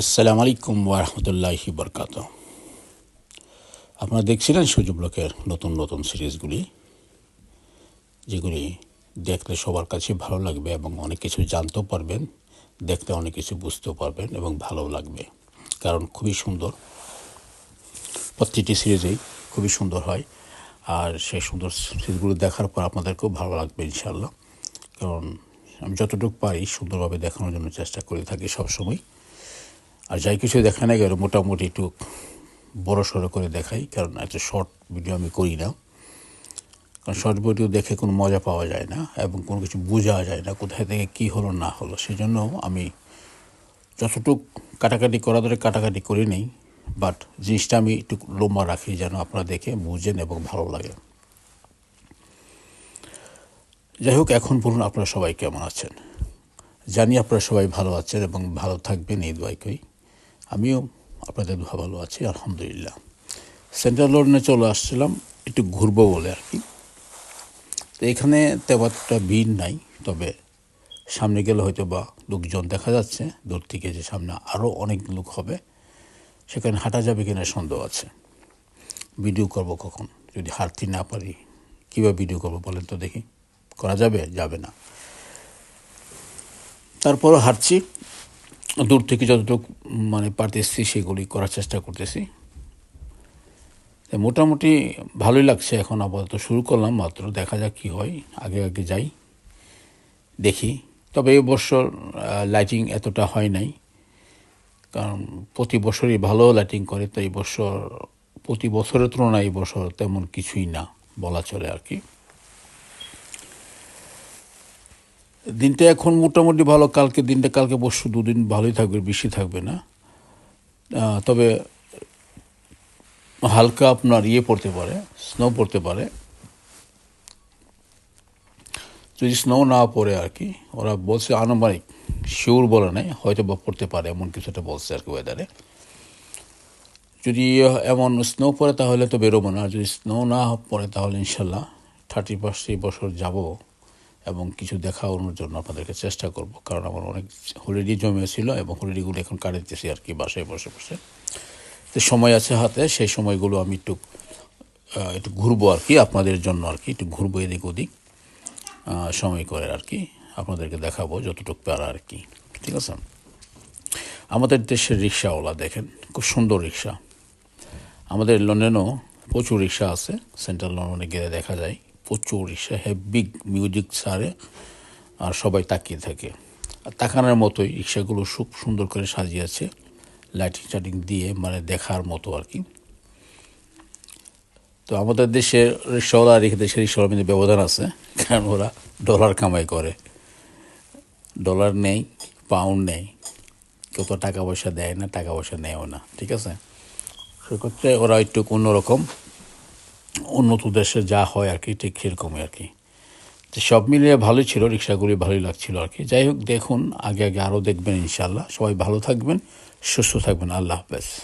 আসসালামু আলাইকুম ওরহমতুল্লাহি বরকাত আপনারা দেখছিলেন সূর্য ব্লকের নতুন নতুন সিরিজগুলি, যেগুলি দেখলে সবার কাছে ভালো লাগবে এবং অনেক কিছু জানতেও পারবেন দেখতে অনেক কিছু বুঝতেও পারবেন এবং ভালো লাগবে। কারণ খুবই সুন্দর। প্রতিটি সিরিজেই খুবই সুন্দর হয়। আর সেই সুন্দর সিরিজগুলো দেখার পর আপনাদেরকেও ভালো লাগবে ইনশাল্লাহ কারণ আমি যতটুকু পারি সুন্দরভাবে দেখানোর জন্য চেষ্টা করে থাকি সবসময়। আর যাই কিছু দেখা না গেল মোটামুটি একটু বড় সড়ো করে দেখাই, কারণ এত শর্ট ভিডিও আমি করি না। কারণ শর্ট ভিডিও দেখে কোনো মজা পাওয়া যায় না এবং কোনো কিছু বোঝা যায় না, কোথায় থেকে কী হলো, না হলো। সেই জন্য আমি যতটুক কাটাকাটি করা ধরে কাটাকাটি করে নেই বাট জিনিসটা আমি একটু লম্বা রাখি যেন আপনারা দেখে বুঝেন এবং ভালো লাগে। যাই হোক, এখন বলুন আপনারা সবাই কেমন আছেন? জানি আপনারা সবাই ভালো আছেন এবং ভালো থাকবেন, এই দোয়াইকই আমিও আপনাদের ভালো আছি, আলহামদুলিল্লাহ। সেন্ট্রাল লন্ডনে চলে আসছিলাম, একটু ঘুরবো বলে আর কি। তো এখানে তেমন একটা ভিড় নাই, তবে সামনে গেলে হয়তো বা লোকজন দেখা যাচ্ছে, দূর থেকে যে সামনে আরও অনেক লোক হবে, সেখানে হাঁটা যাবে কিনা সন্দেহ আছে। ভিডিও করব কখন? যদি হাঁটতে না পারি, কীভাবে ভিডিও করব বলেন তো দেখি। করা যাবে? যাবে না। তারপরও হাঁটছি। দূর থেকে যতটুকু মানে পারতেছি, সেগুলি করার চেষ্টা করতেছি। মোটামুটি ভালোই লাগছে এখন আপাতত। শুরু করলাম, মাত্র দেখা যাক কী হয়। আগে আগে যাই, দেখি। তবে এই বছর লাইটিং এতটা হয় নাই। কারণ প্রতি বছরই ভালো লাইটিং করে, তো এই বছর, প্রতি বছরের তুলনায় এই বছর তেমন কিছুই না, বলা চলে আর কি। দিনটা এখন মোটামুটি ভালো, কালকে দিনটা, কালকে পরশু দুদিন ভালোই থাকবে, বেশি থাকবে না। তবে হালকা আপনার ইয়ে পড়তে পারে স্নো পড়তে পারে। যদি স্নো না পড়ে আর কি, ওরা বলছে আনুমানিক শিওর বলে নাই, হয়তো বা পড়তে পারে, এমন কিছুটা বলছে আর কি ওয়েদারে যদি এমন স্নো পড়ে তাহলে তো বেরোবো না যদি স্নো না পড়ে তাহলে ইনশাল্লাহ থার্টি ফার্স্ট বছর যাব। এবং কিছু দেখানোর জন্য আপনাদেরকে চেষ্টা করব। কারণ আমার অনেক হলিডে জমেছিল এবং হলিডেগুলো এখন কাটাইতেছি আর কি, বাসায় বসে বসে। তো সময় আছে হাতে, সেই সময়গুলো আমি একটু একটু ঘুরবো আর কি, আপনাদের জন্য আর কি, একটু ঘুরবো এদিক ওদিক সময় করে আর কি, আপনাদেরকে দেখাবো যতটুকু পারা আর কি, ঠিক আছে? আমাদের দেশের রিক্সাওয়ালা দেখেন, খুব সুন্দর রিক্সা। আমাদের লন্ডনেও প্রচুর রিক্সা আছে, সেন্ট্রাল লন্ডনে গেলে দেখা যায়। প্রচুর রিক্সা হেভি মিউজিক ছাড়ে আর সবাই তাকিয়ে থাকে। আর তাকানোর মতোই রিক্সাগুলো খুব সুন্দর করে সাজিয়েছে লাইটিং টাইটিং দিয়ে মানে দেখার মতো আর কি। তো আমাদের দেশের রিক্সাওয়ালা আর দেশের রিক্সাওয়ালার মধ্যে ব্যবধান আছে, কারণ ওরা ডলার কামাই করে। ডলার নেই পাউন্ড নেই, কেউ তো টাকা পয়সা দেয় না, টাকা পয়সা নেয়ও না, ঠিক আছে? সেক্ষেত্রে ওরা একটু অন্যরকম। উন্নত দেশে যা হয় আর কি, ঠিক সেরকমই আর কি। তো সব মিলিয়ে ভালোই ছিল, রিক্সাগুলি ভালোই লাগছিল আর কি। যাই হোক, দেখুন, আগে আগে আরও দেখবেন ইনশাল্লাহ সবাই ভালো থাকবেন, সুস্থ থাকবেন। আল্লাহ হাফেজ।